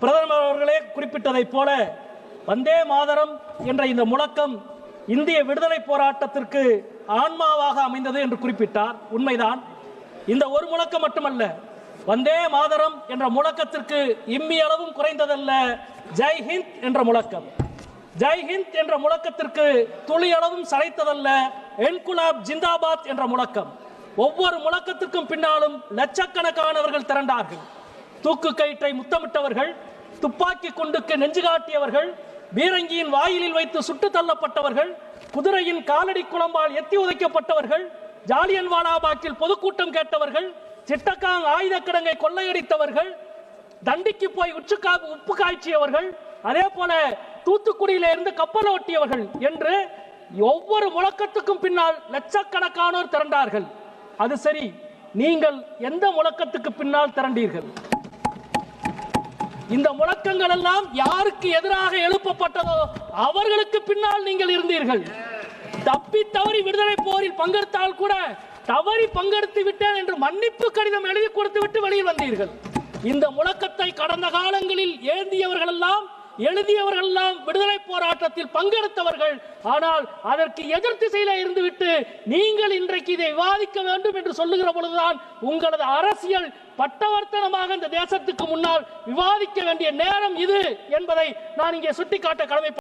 பிரதமர் அவர்களே குறிப்பிட்டதைப் போல வந்தே மாதரம் என்ற இந்த முழக்கம் இந்திய விடுதலை போராட்டத்திற்கு ஆன்மாவாக அமைந்தது என்று குறிப்பிட்டார். உண்மைதான். இந்த ஒரு முழக்கம் மட்டுமல்ல வந்தே மாதரம் என்ற முழக்கத்திற்கு இம்மி அளவும் குறைந்ததல்ல ஜெய் ஹிந்த் என்ற முழக்கம். ஜெய் ஹிந்த் என்ற முழக்கத்திற்கு துளி அளவும் சளைத்ததல்ல என்குலாப் ஜிந்தாபாத் என்ற முழக்கம். ஒவ்வொரு முழக்கத்திற்கும் பின்னாலும் லட்சக்கணக்கானவர்கள் திரண்டார்கள். தூக்கு கயிற்றை முத்தமிட்டவர்கள் துப்பாக்கி குண்டுக்கு நெஞ்சு காட்டியவர்கள் பீரங்கியின் வாயிலில் வைத்து சுட்டு தள்ளப்பட்டவர்கள் குதிரையின் காலடி குளம்பால் எத்தி உதைக்கப்பட்டவர்கள் ஜாலியன் வாலாபாக்கில் பொதுக்கூட்டம் கேட்டவர்கள் சிட்டக்காங் ஆயுத கிடங்கை கொள்ளையடித்தவர்கள் தண்டிக்கு போய் உச்சுக்கா உப்பு காய்ச்சியவர்கள் அதே போல தூத்துக்குடியில இருந்து கப்பல் ஓட்டியவர்கள் என்று ஒவ்வொரு முழக்கத்துக்கும் பின்னால் லட்சக்கணக்கானோர் திரண்டார்கள். அது சரி நீங்கள் எந்த முழக்கத்துக்கு பின்னால் திரண்டீர்கள்? இந்த முழக்கங்கள் எல்லாம் யாருக்கு எதிராக எழுப்பப்பட்டதோ அவர்களுக்கு பின்னால் நீங்கள் இருந்தீர்கள். தப்பி தவறி விடுதலை போரில் பங்கெடுத்தால் கூட தவறி பங்கெடுத்து விட்டேன் என்று மன்னிப்பு கடிதம் எழுதி கொடுத்து விட்டு வெளியில் வந்தீர்கள். இந்த முழக்கத்தை கடந்த காலங்களில் ஏந்திய எழுதியவர்கள் எல்லாம் விடுதலை போராட்டத்தில் பங்கெடுத்தவர்கள். ஆனால் அதற்கு எதிர் திசையில இருந்துவிட்டு நீங்கள் இன்றைக்கு இதை விவாதிக்க வேண்டும் என்று சொல்லுகிற பொழுதுதான் உங்களது அரசியல் பட்டவர்த்தனமாக இந்த தேசத்துக்கு முன்னால் விவாதிக்க வேண்டிய நேரம் இது என்பதை நான் இங்கே சுட்டிக்காட்ட கடமை